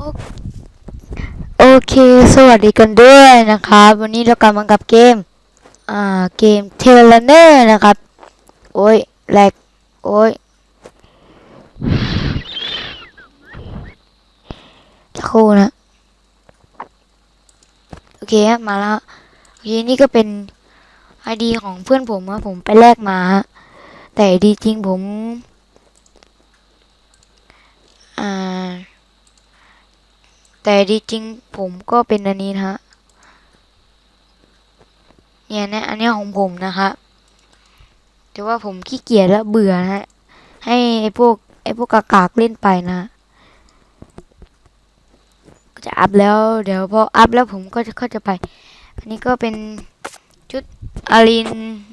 โอเค สวัสดีกันด้วยนะครับ วันนี้เรากำลับมากับเกม อ่า เกมเทเลเนอร์นะครับ โอ้ยแหลก โอ้ยสักครู่นะ โอเคมาแล้วโอเคนี่ก็เป็นไอดีของเพื่อนผมอะผมไปแลกมา แต่ดีจริงผม อ่า แต่ดีจริงผมก็เป็นอันนี้นะฮะเนี่ยนะอันนี้ของผมนะคะแต่ว่าผมขี้เกียจแล้วเบื่อนะฮะให้ไอ้พวกไอ้พวกกากากเล่นไปนะก็จะอัพแล้วเดี๋ยวพออัพแล้วผมก็จะเข้าจะไป อันนี้ก็เป็นชุดอาริน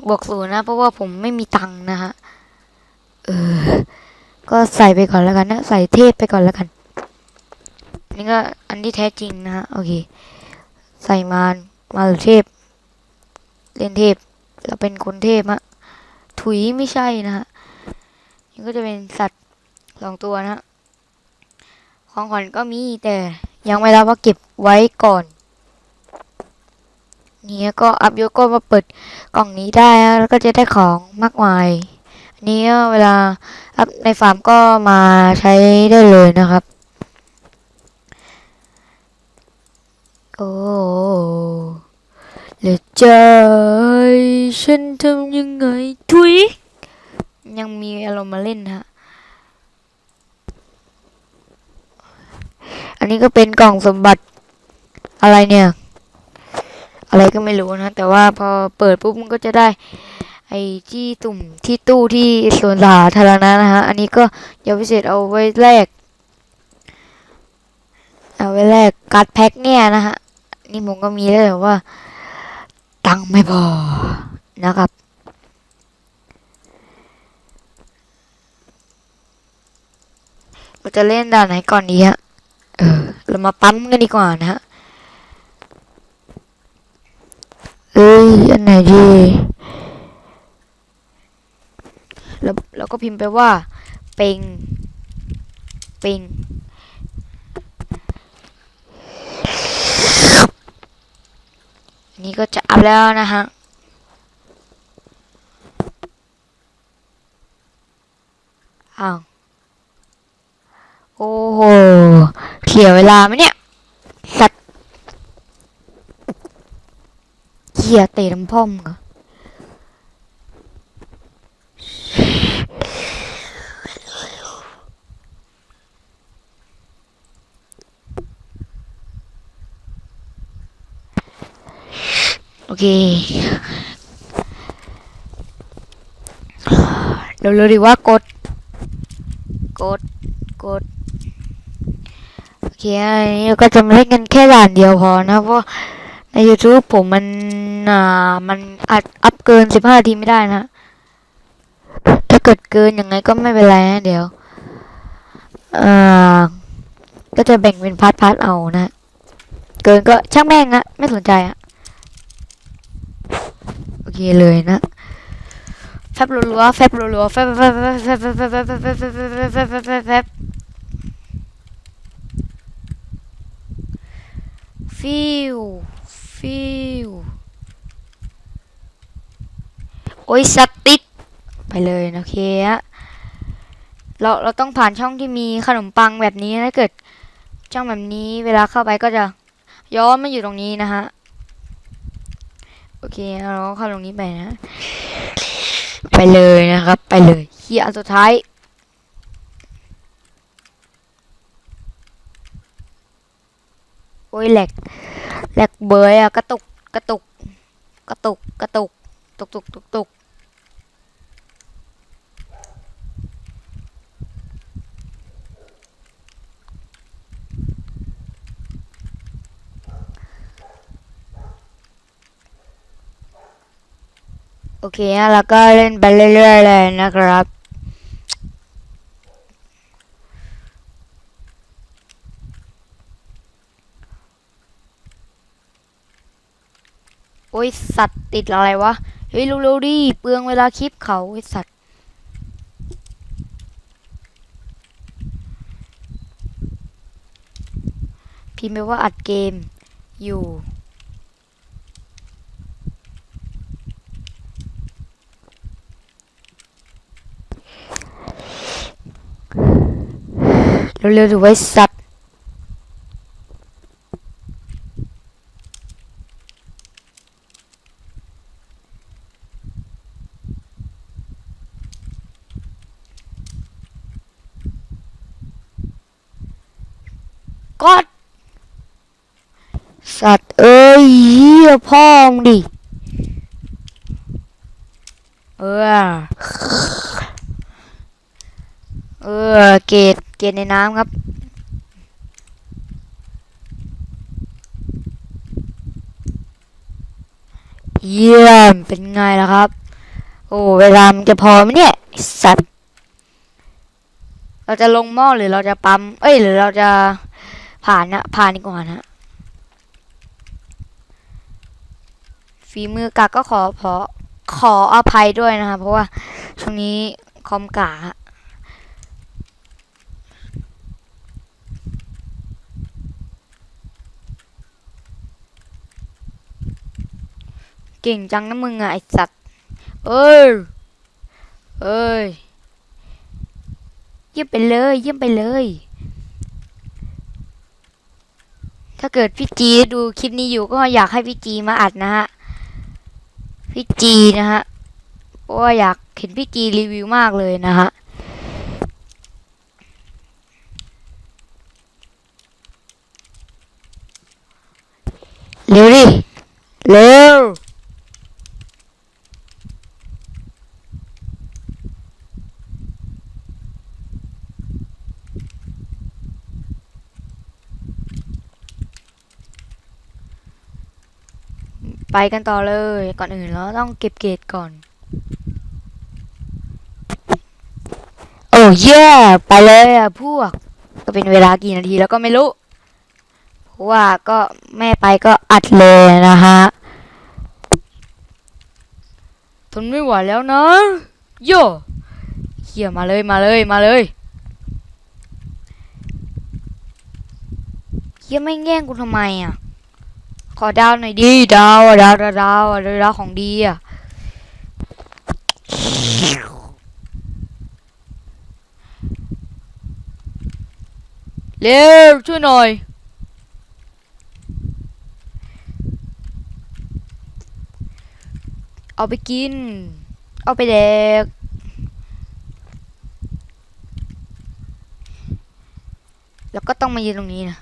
บวกศูนย์นะ เพราะว่าผมไม่มีตังค์นะฮะเออก็ใส่ไปก่อนแล้วกันนะ ใส่เทพไปก่อนแล้วกัน นี่ก็อันที่แท้จริงนะฮะ โอเค ใส่มารมาหรือเทพ เล่นเทพ เราเป็นคนเทพอะถุยไม่ใช่นะฮะ นี่ก็จะเป็นสัตว์สองตัวนะฮะ ของขวัญก็มีแต่ยังไม่รับว่าเก็บไว้ก่อนนี่ก็อัพยศก็มาเปิดกล่องนี้ได้แล้วก็จะได้ของมากมายอันนี้เวลาอัพในฟาร์มก็มาใช้ได้เลยนะครับ โอ้เหลือใจฉันทำยังไงทุยยังมีอารมณ์มาเล่นฮะ อันนี้ก็เป็นกล่องสมบัติอะไรเนี่ย อะไรก็ไม่รู้นะ แต่ว่าพอเปิดปุ๊บมันก็จะได้ ไอ้ที่ตุ่มที่ตู้ที่สวนสาธารณะนะฮะ อันนี้ก็ยาพิเศษเอาไว้แลกเอาไว้แลกการ์ดแพ็คเนี่ยนะฮะ นี่ผมก็มีแล้วแต่ว่า ตังค์ไม่พอนะครับ เราจะเล่นด่านไหนก่อนดีฮะ เออ เรามาปั๊มกันดีกว่านะฮะ เอ้ย อันไหนดี แล้วเราก็พิมพ์ไปว่า เป็ง เป็ง อั นี้ก็จะอัพแล้วนะฮะอ้าวโอ้โหเสียเวลาไหมเนี่ย สัตว์เขี่ยเตะน้ำพ่อมเหรอ โอเคเร็วๆดีว่ากด กด กด โอเคอันนี้เราก็จะมาเล่นกันแค่ด่านเดียวพอนะ เพราะใน YouTube ผมมัน อ่า มันอัดอัพเกินสิบห้าทีไม่ได้นะ ถ้าเกิดเกินยังไงก็ไม่เป็นไรนะเดี๋ยว อ่า ก็จะแบ่งเป็นพาร์ทพาร์ทเอานะ เกินก็ช่างแม่งอะไม่สนใจอะ โอเคเลยนะแฟบรัวๆแฟบรัวๆแฟบแฟบแฟบแฟบแฟบแฟบแฟบแฟบแฟบแฟบแฟบแฟบแฟบฟิวฟิวโอ้ยสติดไปเลยนะโอเคฮะเราเราต้องผ่านช่องที่มีขนมปังแบบนี้ถ้าเกิดช่องแบบนี้เวลาเข้าไปก็จะย้อนมาอยู่ตรงนี้นะฮะ เคเราก็เข้าตรงนี้ไปนะ ไปเลยนะครับ ไปเลยเฮียอันสุดท้ายโอ้ยแหลกแหลกเบยอะกระตุกกระตุกกระตุกกระตุกตุกตุกตุกตุก เคนะแล้วก็เล่นไปเรื่อยๆเลยนะครับ โอ้ยสัตว์ติดอะไรวะ เฮ้ยเร็วๆดิเปลืองเวลาคลิปเขาไอ้สัตว์พิมพ์ไปว่าอัดเกมอยู่ เร็วๆดูไว้สัตว์กอดสัตว์เอ้ยเหี้ยพ่อมึงดิ เออ เออ เกต เกตในน้ำครับเยี่ยมเป็นไงล่ะครับ โอ้เวลามันจะพอไหมเนี่ยสัตว์เราจะลงหม้อหรือเราจะปั๊ม เอ้ย หรือเราจะผ่านนะผ่านดีกว่านะฝีมือกากก็ขอขอขออภัยด้วยนะคะเพราะว่าช่วงนี้คอมกาฮะเก่งจังนะมึงอะไอสัตว์เอ้ยเอ้ยเยี่ยมไปเลยเยี่ยมไปเลย ถ้าเกิดพี่จีดูคลิปนี้อยู่ก็อยากให้พี่จีมาอัดนะฮะพี่จีนะฮะเพราะว่าอยากเห็นพี่จีรีวิวมากเลยนะฮะ เร็วดิ เร็ว ไปกันต่อเลย ก่อนอื่นเราต้องเก็บเกรดก่อน โอ้เย่ไปเลยอะพวก ก็เป็นเวลากี่นาทีแล้วก็ไม่รู้ เพราะว่าก็แม่ไปก็อัดเลยนะฮะ ทนไม่ไหวแล้วนะ โย่เขี่ยมาเลยมาเลยมาเลยเขี่ยไม่แง่งกูทำไมอะ ขอดาวหน่อยดิดาวดาวดาวดาวดาวของดีอะเร็วช่วยหน่อยเอาไปกิน เอาไปแดก แล้วก็ต้องมายืนตรงนี้นะ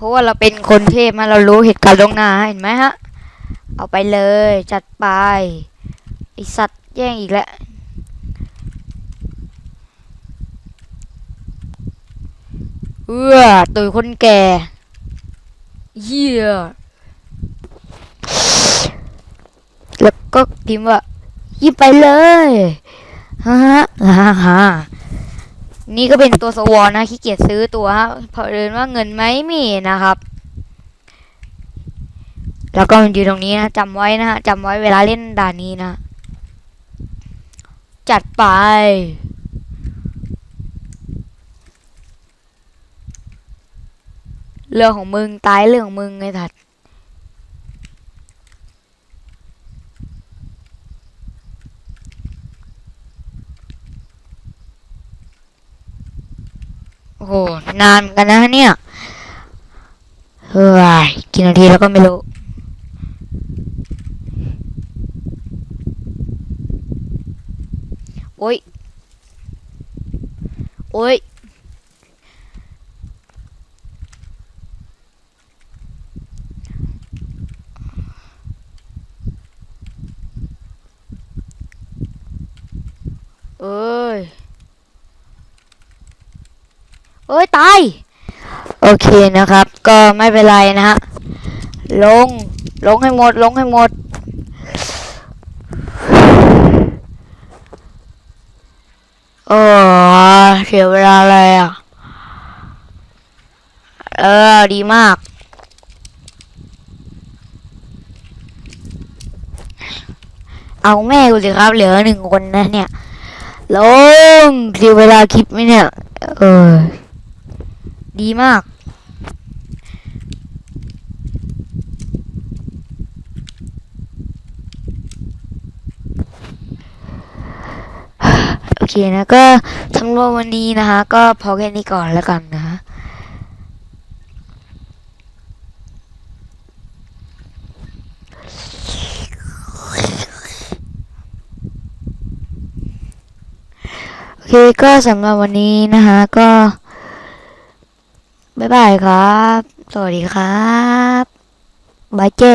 เพราะว่าเราเป็นคนเทพมาเรารู้เหตุการณ์ลงหน้าเห็นไหมฮะ เอาไปเลยจัดไปไอสัตว์แย่งอีกแล้วเอื้อตุยคนแก่เยี่ยแล้วก็พิมพ์ว่ายิบไปเลยฮ่าฮ่าฮ่า นี่ก็เป็นตัวสวอนะขี้เกียจซื้อตัวฮะเพราะเอิญว่าเงินไม่มีนะครับ แล้วก็มันอยู่ตรงนี้นะจำไว้นะฮะจำไว้เวลาเล่นด่านนี้นะ จัดไปเรื่องของมึงตายเรื่องของมึงไงทัด โอ้โห นานเหมือนกันนะเนี่ยเฮ้ยกี่นาทีแล้วก็ไม่รู้โอ้ยโอ้ย เอ้ย เอ้ย ตาย โอเคนะครับ ก็ไม่เป็นไรนะฮะ ลง ลงให้หมด ลงให้หมด โอ้เสียเวลาอะไรอะ เออ ดีมากเอาแม่กูสิครับ เหลือหนึ่งคนนะเนี่ย ลงเสียเวลาคลิปไหมเนี่ย เออ ดีมาก โอเคนะ ก็สำหรับวันนี้นะคะ ก็พอแค่นี้ก่อนแล้วกันนะโอเคก็สำหรับวันนี้นะคะก็ บ๊ายบายครับ สวัสดีครับบายเจ้